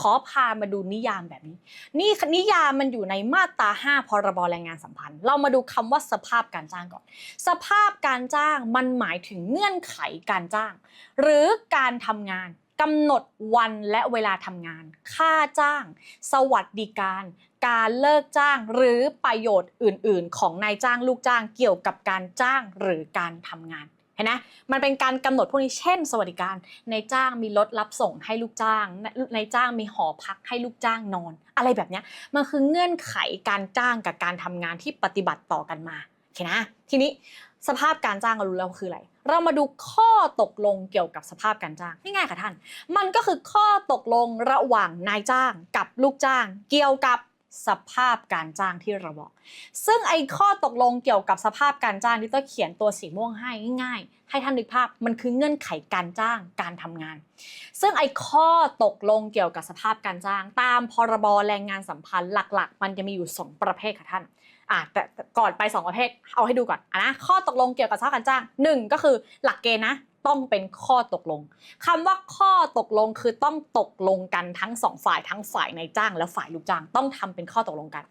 ขอพามาดูนิยามแบบนี้ นี่นิยามมันอยู่ในมาตรา 5 พรบแรงงานสัมพันธ์ เรามาดูคำว่าสภาพการจ้างก่อน สภาพการจ้างมันหมายถึงเงื่อนไขการจ้าง หรือการทำงานกำหนดวันและเวลาทำงาน ค่าจ้าง สวัสดิการ การเลิกจ้างหรือประโยชน์อื่น ๆ ของนายจ้างลูกจ้างเกี่ยวกับการจ้างหรือการทำงาน ห็นไหมมันเป็นการกำหนดพวกนี้เช่น สวัสดิการในจ้างมีรถรับส่งให้ลูกจ้างในจ้างมีหอพักให้ลูกจ้างนอน อะไรแบบนี้มันคือเงื่อนไขการจ้างกับการทำงานที่ปฏิบัติต่อกันมาโอเคนะทีนี้สภาพการจ้างเรารู้แล้วคืออะไรเรามาดูข้อตกลงเกี่ยวกับสภาพการจ้างง่ายๆค่ะท่าน มันก็คือข้อตกลงระหว่างนายจ้างกับลูกจ้าง เกี่ยวกับ สภาพการจ้างที่เราบอก ซึ่งไอ้ข้อตกลงเกี่ยวกับสภาพการจ้างที่ต้องเขียนตัวสีม่วงให้ง่ายๆ ให้ท่านนึกภาพมันคือเงื่อนไขการจ้างการทำงาน ซึ่งไอ้ข้อตกลงเกี่ยวกับสภาพการจ้าง ตามพรบแรงงานสัมพันธ์หลักๆ มันจะมีอยู่ 2 ประเภทค่ะท่านอะแต่ก่อนไป 2 ประเภทเอาให้ดูก่อนอะนะข้อตกลงเกี่ยวกับสภาพการจ้างหนึ่งก็คือหลักเกณฑ์นะ ต้องเป็นข้อตกลงคำว่าข้อตกลงคือต้องตกลงกันทั้งสองฝ่ายทั้งฝ่ายนายจ้างและฝ่ายลูกจ้างต้องทำเป็นข้อตกลงกัน